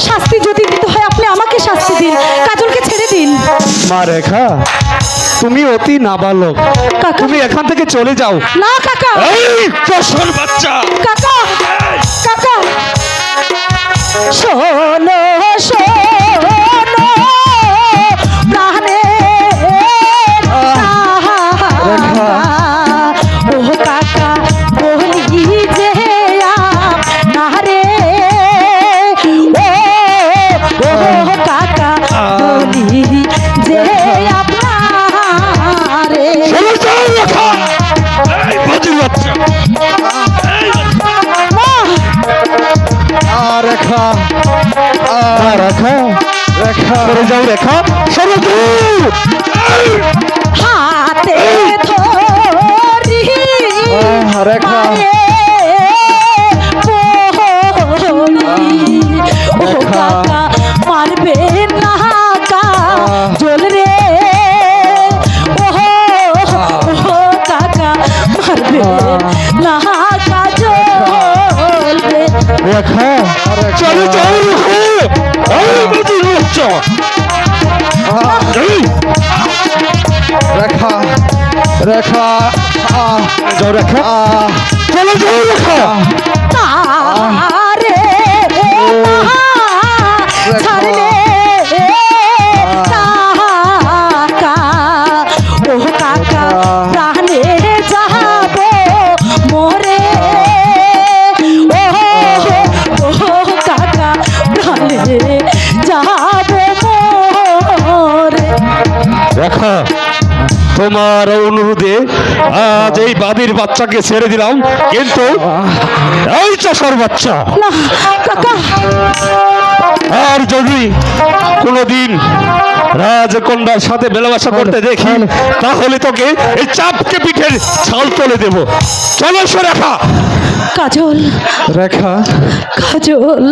শাস্তি যদি দিতে হয় আপনি আমাকে শাস্তি দিন। কাজলকে ছেড়ে দিন। মা রেখা তুমি অতি নাবালক। কাকা। তুমি এখান থেকে চলে যাও। না কাকা। এই কসল বাচ্চা। কাকা। কাকা। শোনো শোনো। রেখা। রেখা যাও রেখা সরে যাও। হাতে ধরি আহ, রেখা। পায়ে রেখা। রেখা। আহ, রেখা। চলো যাও রেখা। তোমার অনুরোধে আজ এই বাদির বাচ্চাকে ছেড়ে দিলাম কিন্তু এই চাষার বাচ্চা। কাকা। আর যদি কোনোদিন রাজকন্যার সাথে মেলামেশা করতে দেখি তাহলে তোকে এই চাপকে পিঠের ছাল তুলে দেব। চলো সে রেখা। কাজল। রেখা। কাজল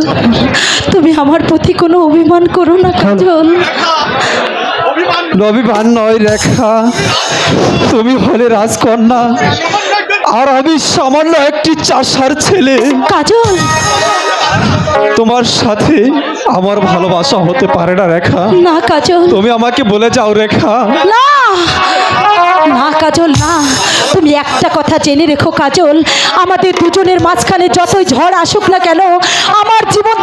তুমি আমার প্রতি কোনো অভিমান করো না কাজল। রবিবার নয় রেখা। তুমি হলে রাজকন্যা। আর আমি সামান্য একটি চাষার ছেলে। কাজল। তোমার সাথে আমার ভালোবাসা হতে পারে না রেখা। না কাজল। তুমি আমাকে বলে যাও রেখা। না! না কাজল না। তুমি একটা কথা জেনে রেখো কাজল। আমাদের দুজনের মাঝখানে যতই ঝড় আসুক না কেন আমার জীবন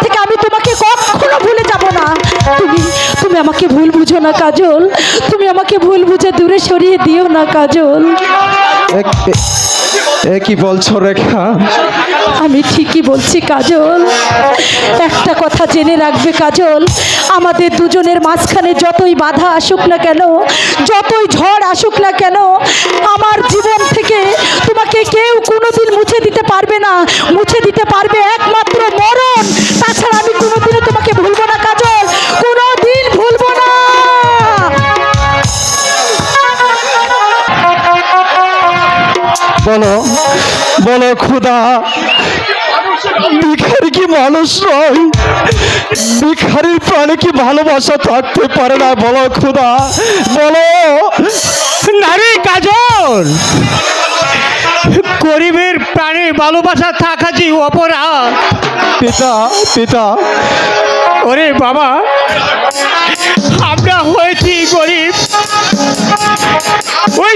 তুমি আমাকে ভুল বুঝো না কাজল। তুমি আমাকে ভুল বুঝে দূরে সরিয়ে দিও না কাজল। এ- কি বলছো রেখা? আমি ঠিকই বলছি কাজল। একটা কথা জেনে রাখবে কাজল। আমাদের দুজনের মাঝখানে যতই বাধা আসুক না কেন যতই ঝড় আসুক না কেন আমার জীবন থেকে তোমাকে কেউ কোনোদিন মুছে দিতে পারবে না। মুছে দিতে পারবে একমাত্র বলো বলো খুদা ভিখারি কি মানুষ নয়? ভিখারির প্রাণে কি ভালোবাসা থাকতে পারে না? বলো খুদা বলো। নারী কাজল গরিবের প্রাণে ভালোবাসা থাকা যে অপরাধ। পিতা পিতা। ওরে বাবা আমরা হয়েছি গরিব। ওই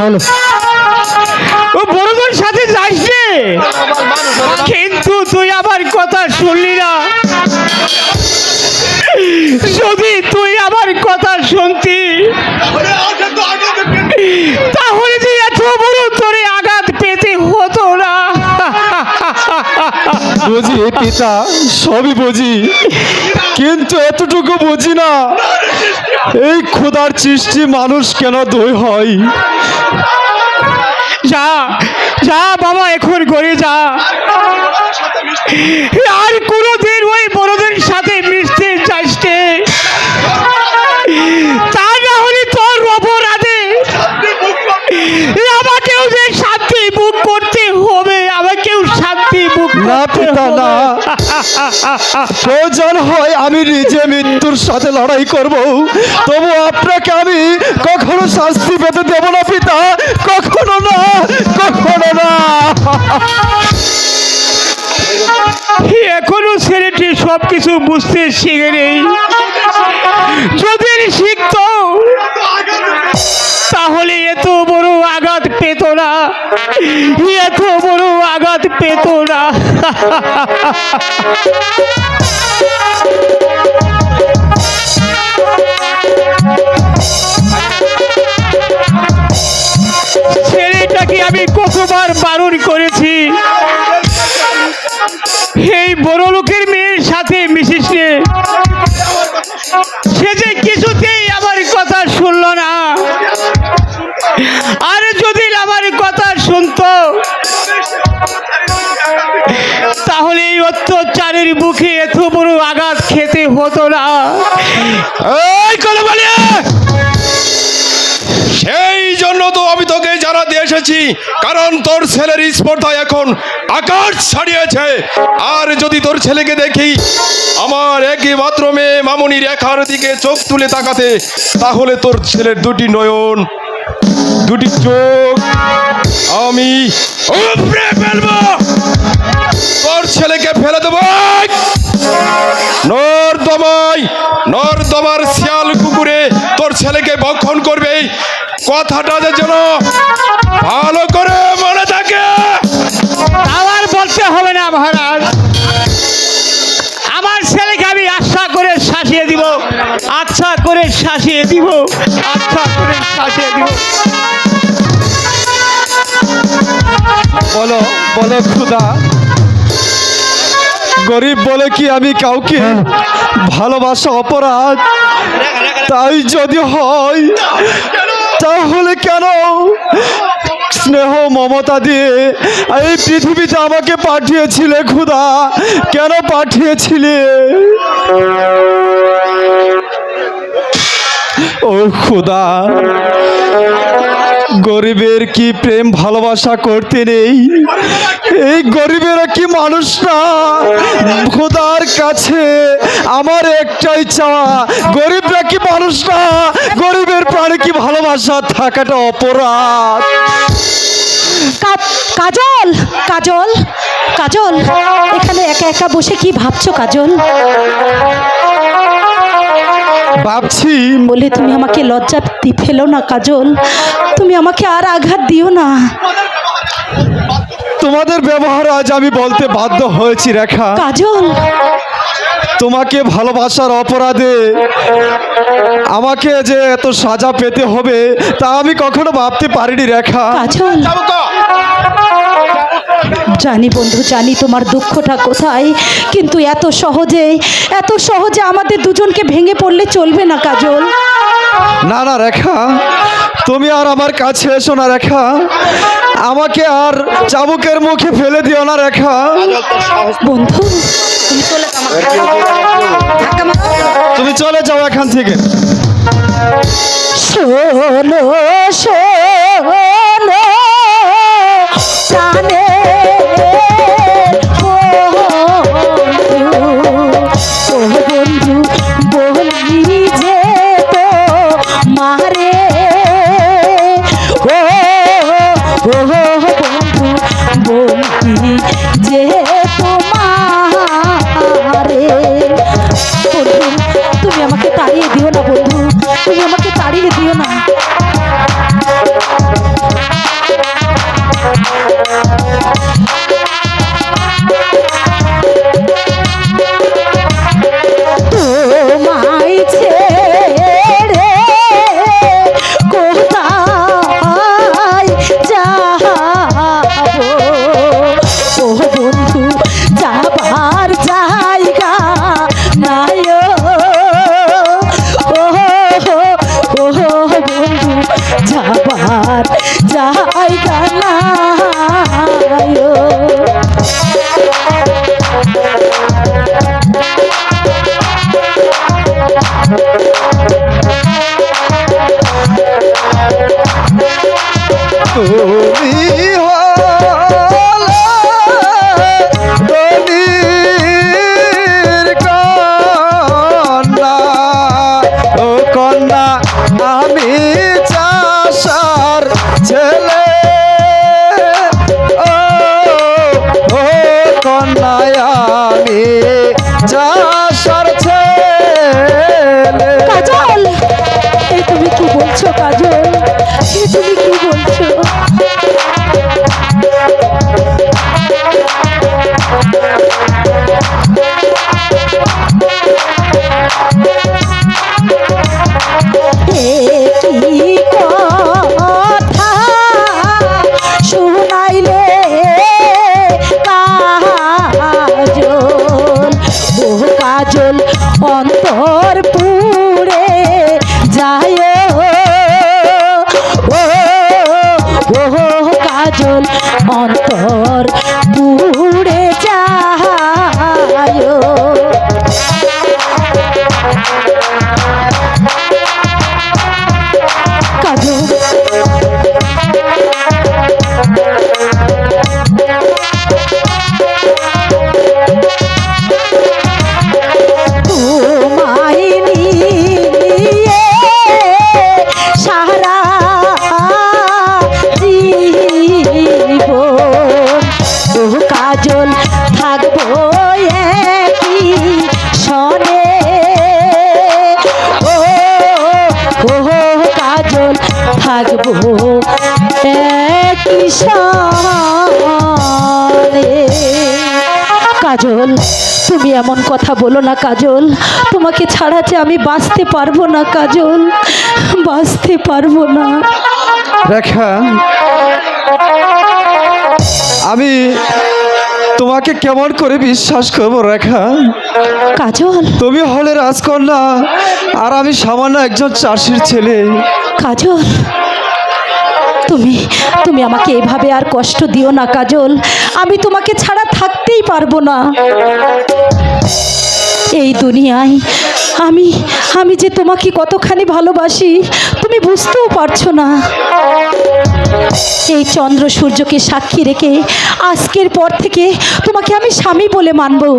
করেছি ও বড়দের সাথে যাইছে। কিন্তু তুই আমার কথা শুনলি বুঝি পিতা, সবই বুঝি। কিন্তু এতটুকু বুঝি না, এই ক্ষুধার সৃষ্টি মানুষ কেন দই হয়? যা যা বাবা, এখন করে যা। আর কোনোদিন ওই বড়দের সাথে না প্রয়োজন হয় আমি নিজে মৃত্যুর সাথে লড়াই করব। তবু আপনাকে আমি কখনো শাস্তি পেতে দেব না, পিতা। কখনো না কখনো না। এখনও ছেলেটি সবকিছু বুঝতে শিখে নেই? যদি শিখত, তাহলে এত বড় আঘাত পেত না। এত বড় আঘাত পেত না। এত বড় আঘাত খেতে হতো না। সেই জন্য তো আমি তোকে জানা দিয়ে এসেছি, কারণ তোর ছেলের স্পর্ধা এখন আকাশ ছাড়িয়েছে। আর যদি তোর ছেলেকে দেখি, আমার একই মাত্র মেয়ে মামুনি রেখার দিকে চোখ তুলে তাকাতে, তাহলে তোর ছেলের দুটি নয়ন, দুটি চোখ, আমি ফেলব। তোর ছেলেকে ফেলে দেবো। নর্দমাই, নর্দমার শিয়াল কুকুরে তোর ছেলেকে ভক্ষণ করবে। কথাটা যে যেন ভালো করে মনে থাকে। আমার বলতে হবে না, মহারাজ। আমার ছেলেকে আমি আশা করে শাসিয়ে দিব আচ্ছা করে শাসিয়ে দিব আচ্ছা করে শাসিয়ে দিব। বলো বলো খুদা গরিব বলে কি আমি কাউকে ভালোবাসা অপরাধ? তাই যদি হয় তাহলে কেন স্নেহ মমতা দিয়ে এই পৃথিবীতে আমাকে পাঠিয়েছিলে খুদা কেন পাঠিয়েছিলে? ও খুদা গরিবের কি প্রেম ভালোবাসা করতে নেই? এই গরিবেরা কি মানুষ না? খোদার কাছে আমার একটাই চাওয়া গরিবরা কি মানুষ না? গরিবের প্রাণে কি ভালোবাসা থাকাটা অপরাধ? কাজল কাজল কাজল এখানে একা একা বসে কি ভাবছ কাজল? ভাবছি বলে তুমি আমাকে লজ্জা ফেলো না কাজল। তুমি আমাকে আর আঘাত দিও না। তোমাদের ব্যবহার আজ আমি বলতে বাধ্য হয়েছি রেখা। কাজল। তোমাকে ভালোবাসার অপরাধে আমাকে যে এত সাজা পেতে হবে তা আমি কখনো ভাবতে পারিনি রেখা। কাজল। জানি বন্ধু জানি তোমার দুঃখটা কোথায় কিন্তু এত সহজে এত সহজে আমাদের দুজনকে ভেঙে পড়লে চলবে না কাজল। না না রেখা। তুমি আর আমার কাছে এসো না রেখা। আমাকে আর চাবুকের মুখে ফেলে দিও না রেখা। বন্ধু তুমি চলে। তুমি চলে যাও এখান থেকে। শোনো শোনো। তুমি রে তুমি এমন কথা বলো না কাজল। তোমাকে ছাড়া যে আমি বাঁচতে পারব না কাজল। বাঁচতে পারব না। রেখা আমি তোমাকে কেমন করে বিশ্বাস করব রেখা? কাজল। তুমি হলে রাজকন্যা আর আমি সামান্য একজন চাষির ছেলে। কাজল তুমি তুমি আমাকে এভাবে আর কষ্ট দিও না, কাজল। আমি তোমাকে ছাড়া থাকতেই পারব না। এই দুনিয়ায় আমি আমি যে তোমাকে কতখানি ভালোবাসি, তুমি বুঝতেও পারছ না। এই চন্দ্র সূর্যকে সাক্ষী রেখে আজকের পর থেকে তোমাকে আমি স্বামী বলে মানবো।